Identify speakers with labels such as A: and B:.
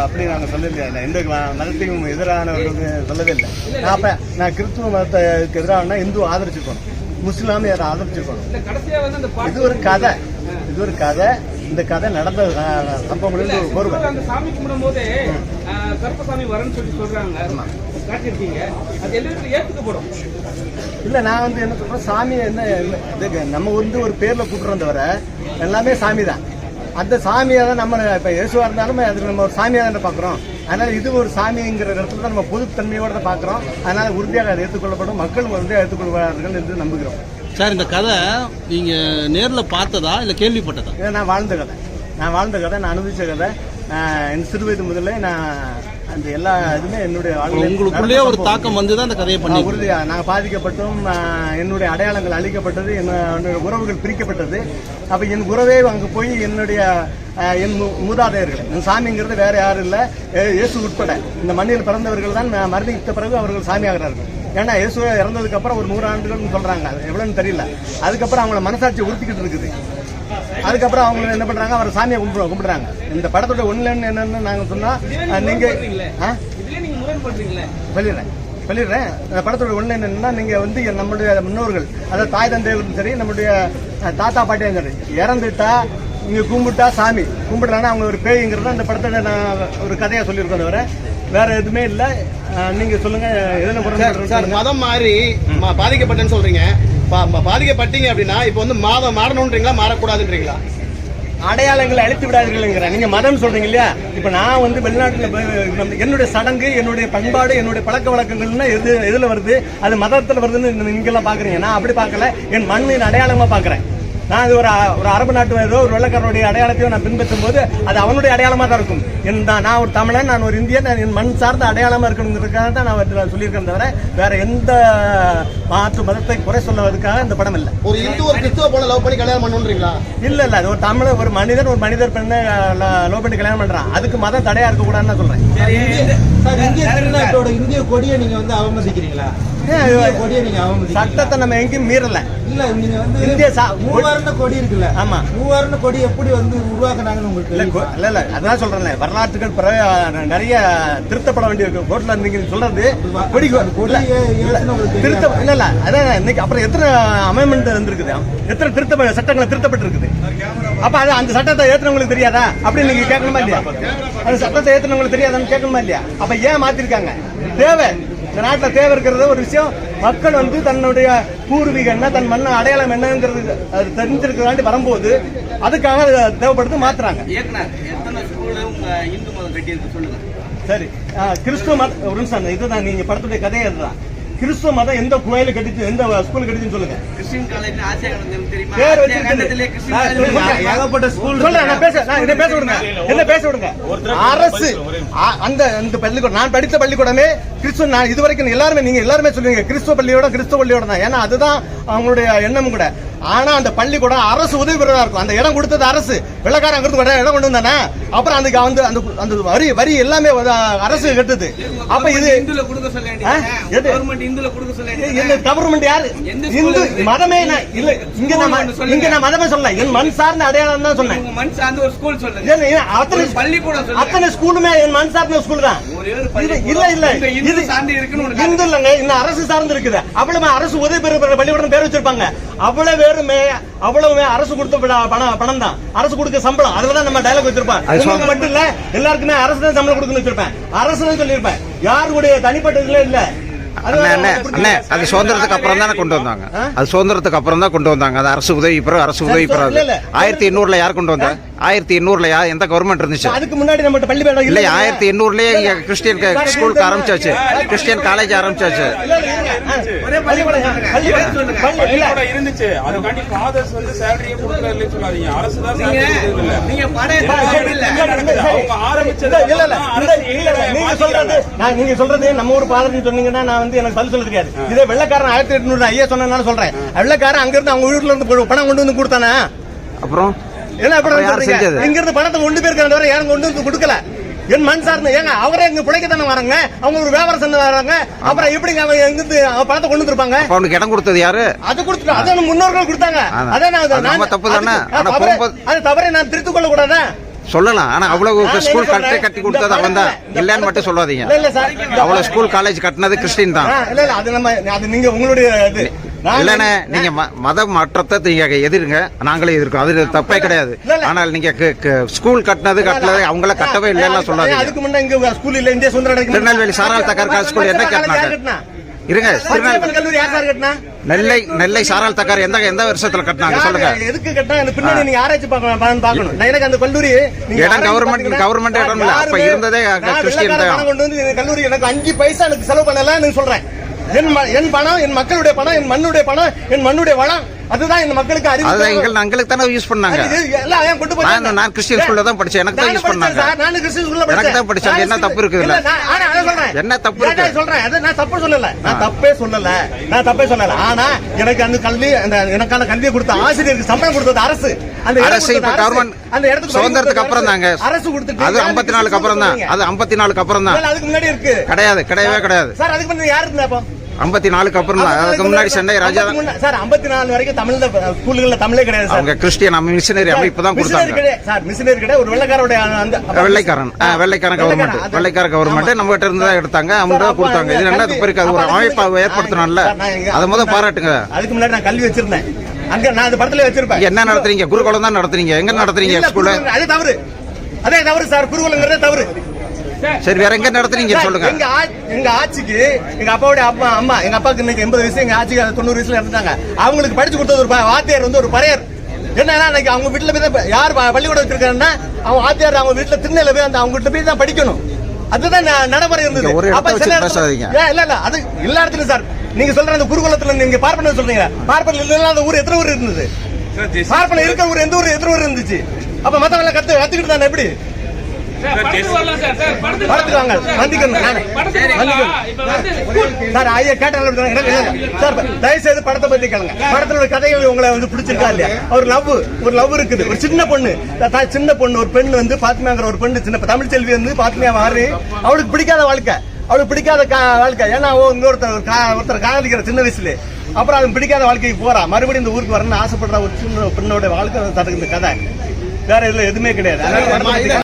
A: அப்படி நாங்கள் சொல்லலையா இல்லை எந்த மதத்தையும் எதிரானவர்கள் சொல்லவே இல்லை நான் அப்போ நான் கிறிஸ்துவ மதத்துக்கு எதிரான இந்து
B: இல்ல கடைசியா வந்து அந்த
A: இது ஒரு கதை. இது ஒரு கதை. இந்த கதை நடந்த அஹ், சம்பவங்களில் ஒரு கோருவை.
B: அந்த சாமி கும்பிடும் போதே கருப்பசாமி வரன்னு சொல்லி சொல்றாங்க. காட்டியிருக்கீங்க. அது எல்லாரும் ஏத்துக்கப்படும்.
A: இல்லை நான் வந்து என்ன சொல்கிறேன் சாமி என்ன நம்ம வந்து ஒரு பேரில் கூப்பிட்றோம் தவிர எல்லாமே சாமி தான் அந்த சாமியை தான் நம்ம இப்போ இயேசுவாக இருந்தாலும் அது நம்ம ஒரு சாமியாக தானே பார்க்குறோம். அதனால் இது ஒரு சாமிங்கிற இடத்துல தான் நம்ம பொதுத்தன்மையோட தான் பார்க்குறோம். அதனால் உறுதியாக அதை ஏற்றுக்கொள்ளப்படும். மக்கள் உறுதியாக ஏற்றுக்கொள்வார்கள் என்று நம்புகிறோம்.
C: சார் இந்த கதை நீங்க நேர்ல பார்த்ததா இல்ல கேள்விப்பட்டதா?
A: இதை நான் வாழ்ந்த கதை. நான் வாழ்ந்த கதை நான் அனுபவிச்ச கதை. என் சிறு வயது முதல்ல நான் அந்த எல்லா இதுவுமே என்னுடைய வாழ்க்கையில
C: உங்களுக்குள்ளேயே ஒரு தாக்கம் வந்து தான் அந்த கதையை பண்ணி
A: உறுதியா நாங்கள் பாதிக்கப்பட்டோம் என்னுடைய அடையாளங்கள் அழிக்கப்பட்டது என்ன- என்னுடைய உறவுகள் பிரிக்கப்பட்டது. அப்ப என் உறவே அங்க போய் என்னுடைய என் மு- மூதாதையர்கள் என் சாமிங்கிறது வேற யாரும் இல்ல. இயேசு உட்பட. இந்த மண்ணில் பிறந்தவர்கள் தான் மரணித்த பிறகு அவர்கள் சாமியாகிறார்கள். ஏன்னா இயேசு இறந்ததுக்கு அப்புறம் ஒரு நூறு ஆண்டுகள்னு சொல்றாங்க. அது எவ்வளவுன்னு தெரியல. அதுக்கப்புறம் அவங்கள மனசாட்சி உறுத்திக்கிட்டு இருக்குது. அதுக்கப்புறம் அவங்க என்ன பண்றாங்க? அவர் சாமியை கும்பிடு கும்பிடுறாங்க. இந்த படத்தோட ஒண்ணு என்னன்னு நாங்க சொன்னா நீங்க சொல்லிடுறேன். சொல்லிடுறேன். அந்த படத்தோட ஒண்ணு என்னன்னா நீங்க வந்து நம்மளுடைய முன்னோர்கள் அதாவது தாய் தந்தையர்களும் சரி நம்மளுடைய தாத்தா பாட்டியும் சரி இறந்துட்டா இங்க கும்பிட்டா சாமி. கும்பிடலன்னா அவங்க ஒரு பேய்ங்கிறத அந்த படத்தோட நான் ஒரு கதையா சொல்லியிருக்கோம் தவிர வேற எதுவுமே இல்ல. நீங்க சொல்லுங்க
D: சார் மதம் மாறி பாதிக்கப்பட்டேன்னு சொல்றீங்க. பாதிக்கப்பட்டீங்க அப்படின்னா இப்போ வந்து மாதம் மாறணுன்றீங்களா மாறக்கூடாதுன்றீங்களா?
A: அடையாளங்களை அழித்து விடாதீர்கள்ங்கிற நீங்க மதம் சொல்றீங்க இல்லையா? இப்ப நான் வந்து வெளிநாட்டில் என்னுடைய சடங்கு என்னுடைய பண்பாடு என்னுடைய பழக்க வழக்கங்கள்னா எது எதுல வருது? அது மதத்தில் வருதுன்னு நீங்க எல்லாம் பாக்குறீங்க. நான் அப்படி பார்க்கல. என் மண்ணின் அடையாளமா பாக்குறேன். நான் இது ஒரு ஒரு அரபு நாட்டு ஏதோ ஒரு வெள்ளக்காரனுடைய அடையாளத்தையும் நான் பின்பற்றும் போது அது அவனுடைய அடையாளமா தான் இருக்கும். என் நான் நான் ஒரு தமிழன் நான் ஒரு இந்தியன் நான் என் மண் சார்ந்த அடையாளமா இருக்கணுங்கிறதுக்காக தான் நான் சொல்லியிருக்கேன் தவிர வேற எந்த மாற்று மதத்தை குறை சொல்வதற்காக இந்த படம் இல்லை.
D: ஒரு இந்து ஒரு கிறிஸ்துவ போல லவ் பண்ணி கல்யாணம் பண்ணணுன்றீங்களா
A: இல்ல இல்ல. அது ஒரு தமிழ ஒரு மனிதன் ஒரு மனிதர் பெண்ணை லோ பண்ணி கல்யாணம் பண்றான். அதுக்கு மதம் தடையா இருக்க கூடாதுன்னு சொல்றேன்.
E: சார் இந்திய கொடியை நீங்க வந்து அவமதிக்கிறீங்களா?
A: சட்டத்தை நம்ம எங்கேயும் மீறல.
E: இல்ல நீங்க வந்து
A: இந்திய
E: கொடி இருக்குல்ல
A: ஆமா.
E: மூவர்ண கொடி எப்படி வந்து உருவாக்குனாங்கன்னு உங்களுக்கு
A: இல்ல அதான் சொல்றேன் வரலாற்றுகள் நிறைய திருத்தப்பட வேண்டிய கோர்ட்ல நீங்க சொல்றது கொடி திருத்த? இல்ல இல்ல அதான் இன்னைக்கு அப்புறம் எத்தனை அமெண்ட்மெண்ட் வந்திருக்குது எத்தனை திருத்த சட்டங்கள் திருத்தப்பட்டிருக்குது? அப்ப அது அந்த சட்டத்தை ஏத்துனவங்களுக்கு தெரியாதா? அப்படி நீங்க கேட்கணுமா இல்லையா? அந்த சட்டத்தை ஏத்துனவங்களுக்கு தெரியாதான்னு கேட்கணுமா இல்லையா? அப்ப ஏன் மாத்திருக்காங்க? தேவை. இந்த நாட்டுல தேவை இருக்கிறது ஒரு விஷயம். மக்கள் வந்து தன்னுடைய பூர்வீகம் என்ன தன் மண்ண அடையாளம் என்னங்கிறது அது தெரிஞ்சிருக்கிறாண்டி வரும்போது அதுக்காக அது தேவைப்படுது மாத்துறாங்க.
B: இந்து மதம் கட்டியிருக்கு சொல்லுங்க.
A: சரி கிறிஸ்துவ மத ஒரு நிமிஷம் இதுதான் நீங்க படத்துடைய கதையே இதுதான் கிறிஸ்துவ மதம் எந்த கோயில கட்டிச்சு எந்த ஸ்கூல் கட்டிச்சுன்னு சொல்லுங்க.
E: ஏகப்பட்ட ஸ்கூல்
A: சொல்றேன் நான் பேச நான் இதை பேச விடுங்க? என்ன பேச விடுங்க? அரசு. அந்த அந்த பள்ளிக்கூடம் நான் படித்த பள்ளிக்கூடமே கிறிஸ்துவ நான் இது வரைக்கும் எல்லாருமே நீங்க எல்லாருமே சொல்லுவீங்க கிறிஸ்துவ பள்ளியோட கிறிஸ்துவ பள்ளியோட தான். ஏன்னா அதுதான் அவங்களுடைய எண்ணம் கூட. ஆனா அந்த பள்ளிக்கூடம் அரசு உதவி பெறதா இருக்கும். அந்த இடம் கொடுத்தது அரசு. வெள்ளக்காரன் வர இடம் கொண்டு வந்தானே? அப்புறம் அதுக்கு வந்து அந்த அந்த வரி வரி எல்லாமே அரசு கட்டுது. அப்ப இது?
B: கவர்மெண்ட்
A: யாரு? இந்து மதமே இல்ல. இங்க நான். இங்க நான் மதமே சொல்ல என் மண் சார்ந்த அடையாளம் தான் சொன்னேன்.
B: மண் சார்ந்த ஒரு ஸ்கூல் சொல்லுங்க.
A: அத்தனை
B: பள்ளிக்கூடம்.
A: அத்தனை ஸ்கூலுமே என் மண் சார்ந்த ஸ்கூல் தான். இல்ல இல்ல. இது
B: சார்ந்து இருக்குன்னு
A: இந்து இல்லங்க. இன்னும் அரசு சார்ந்து இருக்குது. அவ்வளவு அரசு உதவி பெற பள்ளிக்கூடம் பேர் வச்சிருப்பாங்க. அவ்வளவு பேருமே அவ்வளவு அரசு கொடுத்த பண- பணம் பணம் தான் அரசு கொடுக்க சம்பளம். அதுலதான் நம்ம டைலாக் வச்சிருப்போம். உங்களுக்கு மட்டும் இல்ல எல்லாருக்குமே அரசு தான் சம்பளம் கொடுக்கணும்னு வச்சிருப்பேன். அரசு தான் சொல்லியிருப்பேன். யாருடைய தனிப்பட்ட இதுல இல்ல. அது
F: அண்ணே அண்ணே அண்ணே அது சுதந்திரத்துக்கு அப்புறம் தானே கொண்டு வந்தாங்க? அது சுதந்திரத்துக்கு அப்புறம் தான் கொண்டு வந்தாங்க. அது அரசு உதவி பிறகு அரசு உதவி
A: இல்ல.
F: ஆயிரத்தி எண்ணூறுல யார் கொண்டு வந்தா? ஆயிரத்தி எண்ணூறுல யார் எந்த கவர்மெண்ட் இருந்துச்சு?
A: அதுக்கு முன்னாடி நம்ம பள்ளி
F: இல்ல ஆயிரத்தி எண்ணூறுலயே இங்க கிறிஸ்டியன் க- ஸ்கூலுக்கு ஆரம்பிச்சாச்சு. கிறிஸ்டியன் காலேஜ் ஆரம்பிச்சாச்சு.
B: ஒரே
G: இருந்துச்சு. அதுக்காண்டி ஃபாதர்ஸ் வந்து சேலரியே கொடுக்கறதுல சொல்லாதீங்க. அரசு தான்
B: நீங்க
A: சொல்றது நான் நீங்க சொல்றது நம்ம ஊர் பாதர்னு சொன்னீங்கன்னா நான் வந்து எனக்கு பதில் சொல்ல தெரியாது. இதே வெள்ளக்காரன் ஆயிரத்தி எட்நூறு ஐயா சொன்னதுனால சொல்றேன். வெள்ளக்காரன் அங்க இருந்து அவங்க வீட்டுல இருந்து பணம் கொண்டு வந்து கொடுத்தானே?
F: அப்புறம்?
A: என்ன
F: அப்புறம்
A: சொல்றீங்க? இங்க இருந்து பணத்தை கொண்டு போயிருக்காங்க தவிர யாரும் கொண்டு வந்து கொடுக்கல. என் மண் சார்ந்த ஏங்க அவரே இங்க பிழைக்க தானே வராங்க? அவங்க ஒரு வியாபாரம் செஞ்சு வராங்க. அப்புறம் எப்படிங்க அவங்க எங்க இருந்து பணத்தை கொண்டு வந்திருப்பாங்க?
F: அவனுக்கு இடம் கொடுத்தது யாரு?
A: அது கொடுத்துட்டோம். அதான் முன்னோர்கள் கொடுத்தாங்க.
F: அதான்.
A: நான்
F: அது தப்பு தானே?
A: அது தவறை நான் திருத்திக் கொள்ள கூடாதா
F: சொல்லலாம். ஆனா அவ்வளவு ஸ்கூல்
A: என்ன
F: கட்டி கொடுத்தது அவன் தான். இல்லைன்னு மட்டும் சொல்லாதீங்க. அவ்வளவு ஸ்கூல் காலேஜ் கட்டினது கிறிஸ்டின் தான்.
A: அது நம்ம அது நீங்க உங்களுடைய இது.
F: இல்லண்ணே நீங்க மத மாற்றத்தை நீங்க எதிருங்க. நாங்களே எதிர்க்கோம் அது தப்பே கிடையாது. ஆனால் நீங்க ஸ்கூல் கட்டினது கட்டலது அவங்கள கட்டவே இல்லைன்னா சொல்லாதீங்க. திருநெல்வேலி சாராள் தக்கார் ஸ்கூல் என்ன கட்டினாங்க? இருங்க நெல்லை நெல்லை சாராள் தக்கார் எந்த எந்த வருஷத்துல கட்டினாங்க? சொல்லுங்க.
A: எதுக்கு கட்டினா? பின்னாடி நீங்க ஆராய்ச்சி பார்க்கணும். பார்க்கணும் எனக்கு அந்த கல்லூரி
F: இடம்
A: பார்த்தீங்கன்னா,
F: government இடம் இல்ல. அப்ப இருந்ததே கிறிஸ்டியன் தான்.
A: கொண்டு வந்து கல்லூரி எனக்கு அஞ்சு பைசா எனக்கு செலவு பண்ணல சொல்றேன். என் என் பணம் என் மக்களுடைய பணம் என் மண்ணுடைய பணம் என் மண்ணுடைய வளம் அதுதான் இந்த மக்களுக்கு அறிவு
F: அதுதான்
A: தேவை.
F: எங்கள் எங்களுக்கு தானே யூஸ் பண்ணாங்க.
A: அது இது எல்லாம் ஏன் கொண்டு போய்
F: நான் நான் கிறிஸ்டியன் ஸ்கூல்ல தான் படிச்சேன். எனக்கு தான் யூஸ் பண்ணாங்க
A: படிச்சேன் சார், நானும் கிறிஸ்டியன் ஸ்கூல்ல
F: எனக்கு தான் படிச்சேன்.
A: நான்
F: என்ன தப்பு இருக்குது?
A: இல்ல,
F: இதுல?
A: நான் ஆனா அதான் சொல்றேன்.
F: என்ன தப்பு
A: ஏன் நான்
F: இருக்கு?
A: சொல்றேன்? அது நான் தப்பு சொல்லல. நான் தப்பே சொல்லல. நான் தப்பே சொல்லல. ஆனா எனக்கு அந்த கல்வி அந்த எனக்கான கல்வியை கொடுத்த ஆசிரியருக்கு சம்பளம் கொடுத்தது அரசு. அந்த
F: அரசு இப்ப. கவர்மெண்ட்
A: அந்த இடத்துக்கு
F: சுதந்திரத்துக்கு அப்புறம் தாங்க.
A: அரசு. கொடுத்துட்டு
F: அது
A: யாருக்கு
F: ஐம்பத்தி நாலுக்கு அப்புறம் தான்? அது ஐம்பத்தி நாலுக்கு அப்புறம் தான்.
A: அதுக்கு முன்னாடி இருக்கு.
F: கிடையாது கிடையவே கிடையாது.
A: சார் அதுக்கு முன்னாடி யாரு இருந்தா அப்போ?
F: ஐம்பத்தி நாலுக்கு அப்புறம் தான். அதுக்கு முன்னாடி சென்னை ராஜா
A: சார் ஐம்பத்தி நாலு வரைக்கும் தமிழ்ல ஸ்கூல்கள்ல தமிழே கிடையாது
F: அவங்க கிறிஸ்டியன் மிஷினரி அமைப்பு தான்
A: மிஷினரி
F: கொடுத்தாங்க
A: சார் மிஷினரி கிடையாது. ஒரு வெள்ளக்காரோட அந்த
F: வெள்ளைக்காரன். வெள்ளைக்காரன் கவர்மெண்ட் வெள்ளைக்கார கவர்மெண்ட் நம்ம கிட்ட இருந்து தான் எடுத்தாங்க அவங்க தான் கொடுத்தாங்க. இது என்ன இருக்கு அது ஒரு அமைப்பை ஏற்படுத்தணும்ல. அதை முதல் பாராட்டுங்க.
A: அதுக்கு முன்னாடி நான் கல்வி வச்சிருந்தேன். அங்க நான் அந்த படத்துல வச்சிருப்பேன்.
F: என்ன நடத்துறீங்க? குருகுலம் தான் நடத்துறீங்க. எங்க நடத்துறீங்க ஸ்கூல்ல
A: அது தவறு. அதே தவறு சார். குருகுலங்கிறதே தவறு.
F: சரி வேற எங்க நடத்துறீங்க சொல்லுங்க.
A: எங்க எங்க ஆட்சிக்கு எங்க அப்பாவுடைய அப்பா அம்மா எங்க அப்பாவுக்கு இன்னைக்கு எண்பது வயசு எங்க ஆட்சிக்கு தொண்ணூறு வயசுல இறந்துட்டாங்க. அவங்களுக்கு படிச்சு கொடுத்தது ஒரு வாத்தியார் வந்து ஒரு பறையர். என்னன்னா இன்னைக்கு அவங்க வீட்டுல போய் தான் யார் பள்ளிக்கூடம் வச்சிருக்காருன்னா அவங்க வாத்தியார் அவங்க வீட்டுல திருநெல்ல போய் அந்த அவங்க வீட்டுல போய் தான் படிக்கணும். அதுதான் நடைமுறை இருந்தது. அப்ப சில இல்ல இல்ல அது எல்லா இடத்துலயும் சார். நீங்க சொல்ற அந்த குருகுலத்துல நீங்க பார்ப்பன சொல்றீங்க. பார்ப்பன இல்லாத ஊர் எத்தனை ஊர் இருந்தது? பார்ப்பன இருக்கிற ஊர் எந்த ஊர் எத்தனை ஊர் இருந்துச்சு? அப்ப மத்தவங்க கத்து கத்துக்கிட்டு தானே எப்படி?
B: படத்துக்கு
A: வாங்க. வந்துக்கணும் சார் ஐயா சார் தயவு செய்து படத்தை பத்தி கேளுங்க. படத்துல ஒரு கதைகள் உங்களை வந்து பிடிச்சிருக்கா இல்லையா? ஒரு லவ் ஒரு லவ் இருக்குது. ஒரு சின்ன பொண்ணு. சின்ன பொண்ணு ஒரு பெண் வந்து பாத்மியாங்கிற ஒரு பெண்ணு சின்ன தமிழ் செல்வி வந்து பாத்மியா மாறி அவளுக்கு பிடிக்காத வாழ்க்கை. அவளுக்கு பிடிக்காத வாழ்க்கை. ஏன்னா இன்னொருத்தர் ஒருத்தர் காதலிக்கிற சின்ன வயசுல அப்புறம் அது பிடிக்காத வாழ்க்கைக்கு போறா. மறுபடியும் இந்த ஊருக்கு வரணும்னு ஆசைப்படுற ஒரு சின்ன பெண்ணோட வாழ்க்கை தடுக்குது கதை. வேற இதுல எதுவுமே கிடையாது.